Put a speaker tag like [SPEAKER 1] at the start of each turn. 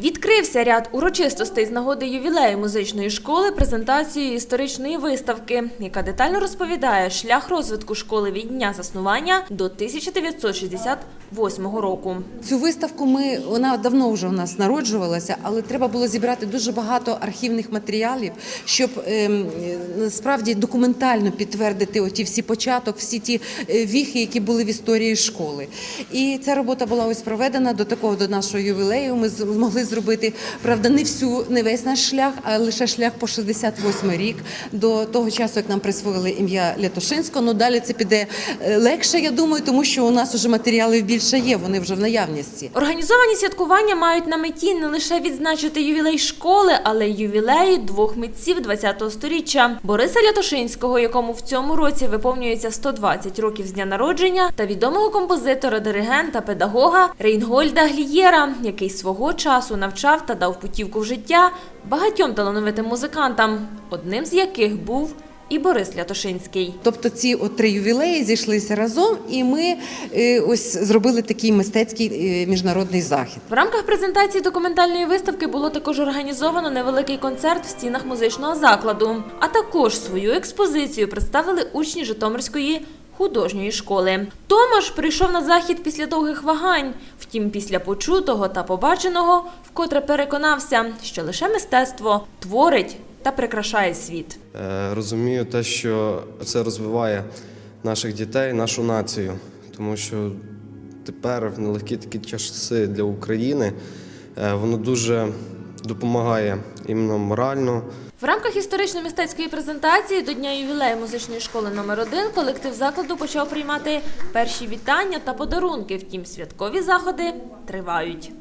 [SPEAKER 1] Відкрився ряд урочистостей з нагоди ювілею музичної школи презентацією історичної виставки, яка детально розповідає шлях розвитку школи від дня заснування до 1968 року.
[SPEAKER 2] Цю виставку ми вона давно вже у нас народжувалася, але треба було зібрати дуже багато архівних матеріалів, щоб ем, насправді документально підтвердити оті всі початок, всі ті е, віхи, які були в історії школи. І ця робота була ось проведена до такого до нашого ювілею. Ми змогли зробити правда не всю, не весь наш шлях, а лише шлях по 68 рік до того часу, як нам присвоїли ім'я Лятошинського. Ну далі це піде е, легше, я думаю, тому що у нас вже матеріалів більше є, вони вже в наявності.
[SPEAKER 1] Організовані святкування мають на меті не лише відзначити ювілей школи, але й ювілеї двох митців ХХ століття Бориса Лятошинського, якому в цьому році виповнюється 120 років з дня народження, та відомого композитора, диригента, педагога Рейнгольда Глієра, який свого часу навчав та дав путівку в життя багатьом талановитим музикантам, одним з яких був і Борис Лятошинський.
[SPEAKER 2] Тобто ці от три ювілеї зійшлися разом, і ми е, ось зробили такий мистецький е, міжнародний захід.
[SPEAKER 1] В рамках презентації документальної виставки було також організовано невеликий концерт в стінах музичного закладу. А також свою експозицію представили учні Житомирської художньої школи. Томаш прийшов на захід після довгих вагань. Втім, після почутого та побаченого вкотре переконався, що лише мистецтво творить та прикрашає світ.
[SPEAKER 3] Е, Розумію те, що це розвиває наших дітей, нашу націю, тому що тепер в нелегкі такі часи для України е, воно дуже допомагає іменно морально.
[SPEAKER 1] В рамках історично-мистецької презентації до дня ювілею музичної школи номер 1 колектив закладу почав приймати перші вітання та подарунки. Втім, святкові заходи тривають.